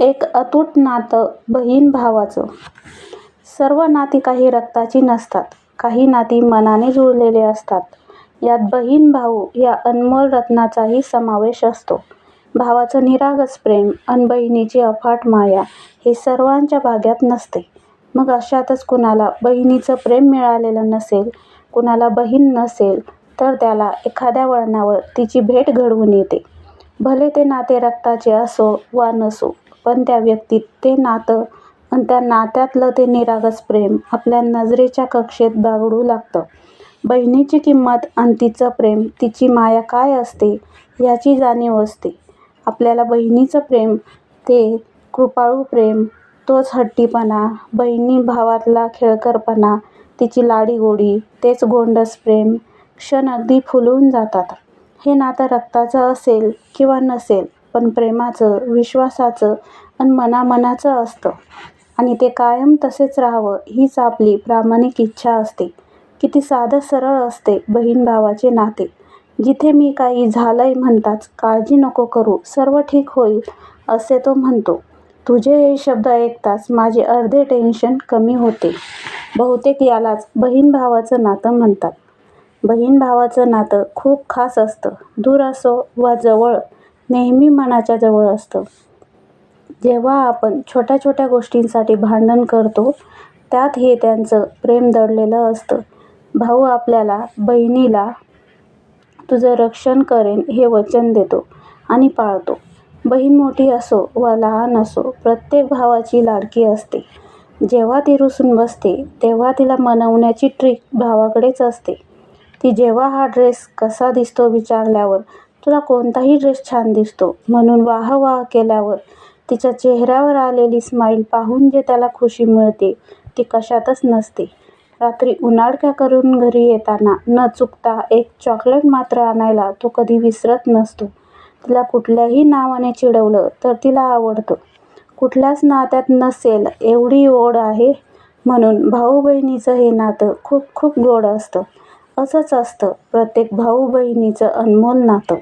एक अतूट नातं बहीण भावाचं. सर्व नाती काही रक्ताची नसतात. काही नाती मनाने जुळलेले असतात. यात बहीण भाऊ या अनमोल रत्नाचाही समावेश असतो. भावाचं निरागस प्रेम अन बहिणीची अफाट माया हे सर्वांच्या भाग्यात नसते. मग अशातच कुणाला बहिणीचं प्रेम मिळालेलं नसेल, कुणाला बहीण नसेल तर त्याला एखाद्या वळणावर तिची भेट घडवून येते. भले ते नाते रक्ताचे असो वा नसो पण त्या व्यक्तीत ते नातं पण त्या नात्यातलं ते निरागस प्रेम आपल्या नजरेच्या कक्षेत बागडू लागतं. बहिणीची किंमत आणि तिचं प्रेम, तिची माया काय असते याची जाणीव असते आपल्याला. बहिणीचं प्रेम ते कृपाळू प्रेम, तोच हट्टीपणा, बहिणी भावातला खेळकरपणा, तिची लाडीगोडी, तेच गोंडस प्रेम क्षण अगदी फुलून जातात. हे नातं रक्ताचं असेल किंवा नसेल पण प्रेमाचं, विश्वासाचं आणि मनामनाचं असतं आणि ते कायम तसेच राहावं हीच आपली प्रामाणिक इच्छा असते. किती साधं सरळ असते बहीण भावाचे नाते. जिथे मी काही झालंय म्हणताच काळजी नको करू सर्व ठीक होईल असे तो म्हणतो. तुझे हे शब्द ऐकताच माझे अर्धे टेन्शन कमी होते. बहुतेक यालाच बहीण भावाचं नातं म्हणतात. बहीण भावाचं नातं खूप खास असतं. दूर असो वा जवळ नेहमी मनाच्या जवळ असतं. जेव्हा आपण छोट्या छोट्या गोष्टींसाठी भांडण करतो त्यात हे त्यांचं प्रेम दडलेलं असतं. भाऊ आपल्याला बहिणीला तुझं रक्षण करेन हे वचन देतो आणि पाळतो. बहीण मोठी असो वा लहान असो प्रत्येक भावाची लाडकी असते. जेव्हा ती रुसून बसते तेव्हा तिला मनवण्याची ट्रिक भावाकडेच असते. ती जेव्हा हा ड्रेस कसा दिसतो विचारल्यावर, तुला कोणताही ड्रेस छान दिसतो म्हणून वाह वाह केल्यावर तिच्या चेहऱ्यावर आलेली स्माईल पाहून जे त्याला खुशी मिळते ती कशातच नसते. रात्री उन्हाळक्या करून घरी येताना न चुकता एक चॉकलेट मात्र आणायला तो कधी विसरत नसतो. तिला कुठल्याही नावाने चिडवलं तर तिला आवडतं. कुठल्याच नात्यात नसेल एवढी ओढ आहे म्हणून भाऊ बहिणीचं हे नातं खूप खूप गोड असतं. असंच असतं प्रत्येक भाऊ बहिणीचं अनमोल नातं.